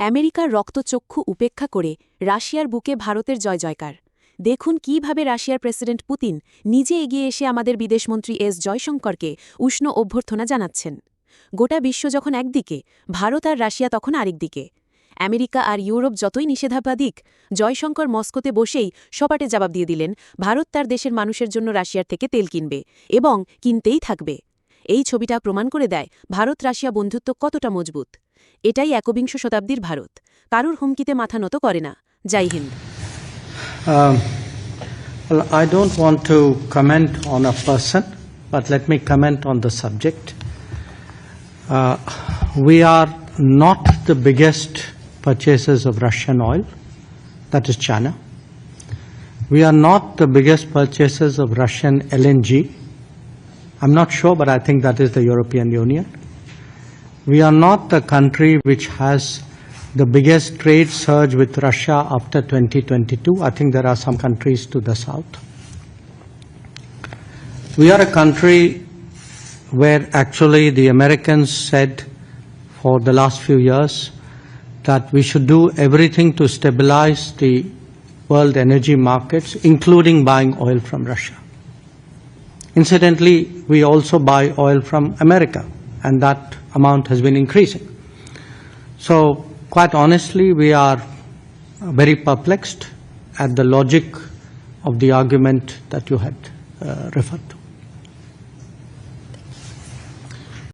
আমেরিকার রক্তচক্ষু উপেক্ষা করে রাশিয়ার বুকে ভারতের জয় জয়কার। দেখুন কীভাবে রাশিয়ার প্রেসিডেন্ট পুতিন নিজে এগিয়ে এসে আমাদের বিদেশমন্ত্রী এস জয়শঙ্করকে উষ্ণ অভ্যর্থনা জানাচ্ছেন। গোটা বিশ্ব যখন একদিকে, ভারত আর রাশিয়া তখন আরেকদিকে আমেরিকা আর ইউরোপ যতই নিষেধাজ্ঞা দিক, জয়শঙ্কর মস্কোতে বসেই সপাটে জবাব দিয়ে দিলেন, ভারত তার দেশের মানুষের জন্য রাশিয়ার থেকে তেল কিনবে এবং কিনতেই থাকবে। এই ছবিটা প্রমাণ করে দেয় ভারত রাশিয়া বন্ধুত্ব কতটা মজবুত। এটাই একবিংশ শতাব্দীর ভারত কারুর হুমকিতে মাথা নত করে না জয় Hind Um, well, I don't want to comment on a person, but let me comment on the subject. Uh, we are not the biggest purchasers of Russian oil, that is China. We are not the biggest purchasers of Russian LNG. I'm not sure, but I think that is the European Union. We are not the country which has the biggest trade surge with Russia after 2022. I think there are some countries to the south. We are a country where actually the Americans said for the last few years that we should do everything to stabilize the world energy markets, including buying oil from Russia. Incidentally, we also buy oil from America, and that amount has been increasing. So, quite honestly, we are very perplexed at the logic of the argument that you had uh, referred to.